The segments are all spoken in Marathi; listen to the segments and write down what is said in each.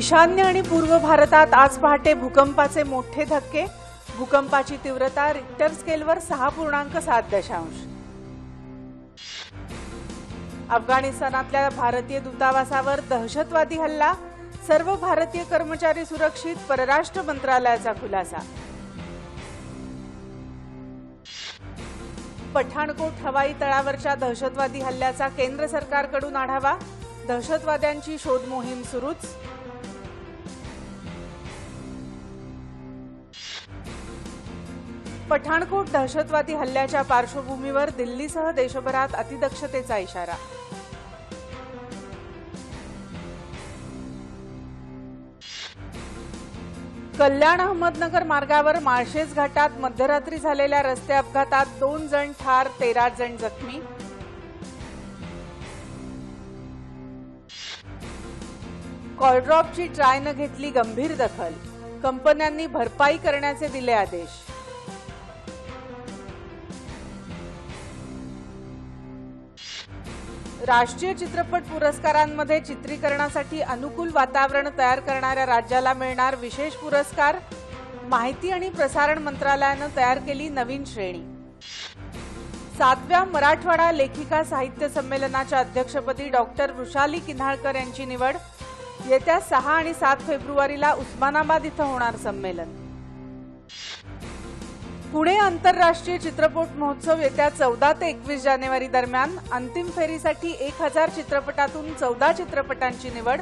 ईशान्य आणि पूर्व भारतात आज पहाटे भूकंपाचे मोठे धक्के. भूकंपाची तीव्रता रिक्टर स्केलवर सहा पूर्णांक सात दशांश. अफगाणिस्तानातल्या भारतीय दूतावासावर दहशतवादी हल्ला. सर्व भारतीय कर्मचारी सुरक्षित परराष्ट्र मंत्रालयाचा खुलासा. पठाणकोट हवाई तळावरच्या दहशतवादी हल्ल्याचा केंद्र सरकारकडून आढावा. दहशतवाद्यांची शोध मोहीम सुरूच. पठाणकोट दहशतवादी हल्ल्याच्या पार्श्वभूमीवर दिल्लीसह देशभरात अतिदक्षतेचा इशारा. कल्याण अहमदनगर मार्गावर माळशेज घाटात मध्यरात्री झालेल्या रस्ते अपघातात दोन जण ठार तेरा जण जखमी. कॉलड्रॉपची ट्रायनं घेतली गंभीर दखल. कंपन्यांनी भरपाई करण्याचे दिले आदेश. राष्ट्रीय चित्रपट पुरस्कारांमध्ये चित्रीकरणासाठी अनुकूल वातावरण तयार करणाऱ्या राज्याला मिळणार विशेष पुरस्कार माहिती आणि प्रसारण मंत्रालयानं तयार केली नवीन श्रेणी. सातव्या मराठवाडा लेखिका साहित्य संमेलनाच्या अध्यक्षपदी डॉक्टर वृषाली किन्हाळकर यांची निवड येत्या सहा आणि सात फेब्रुवारीला उस्मानाबाद इथं होणार संमेलन. पुणे आंतरराष्ट्रीय चित्रपट महोत्सव येत्या चौदा ते एकवीस जानेवारी दरम्यान अंतिम फेरीसाठी एक हजार चित्रपटातून चौदा चित्रपटांची निवड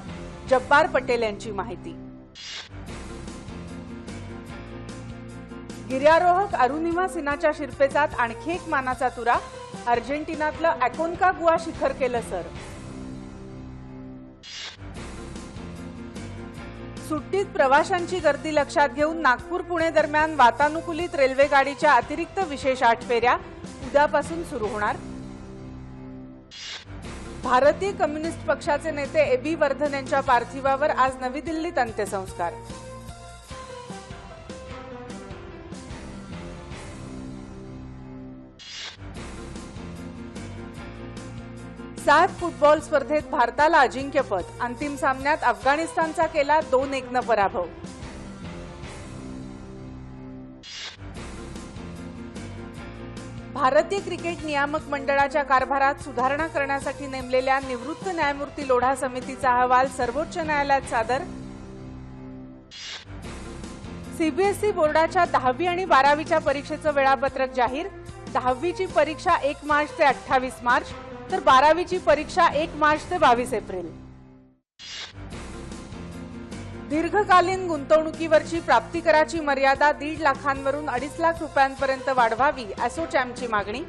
जब्बार पटेल यांची माहिती. गिर्यारोहक अरुणिमा सिन्हाच्या शिरपेचात आणखी एक मानाचा तुरा अर्जेंटिनातलं अकोनका गुआ शिखर केलं सर. सुट्टीत प्रवाशांची गर्दी लक्षात घेऊन नागपूर पुणे दरम्यान वातानुकूलित रेल्वे गाडीच्या अतिरिक्त विशेष आठ फेऱ्या उद्यापासून सुरू होणार. भारतीय कम्युनिस्ट पक्षाचे नेते एबी वर्धन यांच्या पार्थिवावर आज नवी दिल्लीत अंत्यसंस्कार. सात फुटबॉल स्पर्धेत भारताला अजिंक्यपद अंतिम सामन्यात अफगाणिस्तानचा केला दोन एकनं पराभव. भारतीय क्रिकेट नियामक मंडळाच्या कारभारात सुधारणा करण्यासाठी नेमलेल्या निवृत्त न्यायमूर्ती लोढा समितीचा अहवाल सर्वोच्च न्यायालयात सादर. सीबीएसई बोर्डाच्या दहावी आणि बारावीच्या परीक्षेचं वेळापत्रक जाहीर. दहावीची परीक्षा एक मार्च ते अठ्ठावीस मार्च. तर बारावीची परीक्षा एक मार्च ते बावीस एप्रिल. दीर्घकालीन गुंतवणुकीवरची प्राप्तिकराची मर्यादा दीड लाखांवरून अडीच लाख रुपयांपर्यंत वाढवावी असोचॅमची मागणी.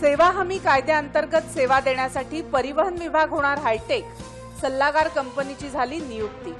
सेवा हमी कायद्याअंतर्गत सेवा देण्यासाठी परिवहन विभाग होणार हायटेक सल्लागार कंपनीची झाली नियुक्ती.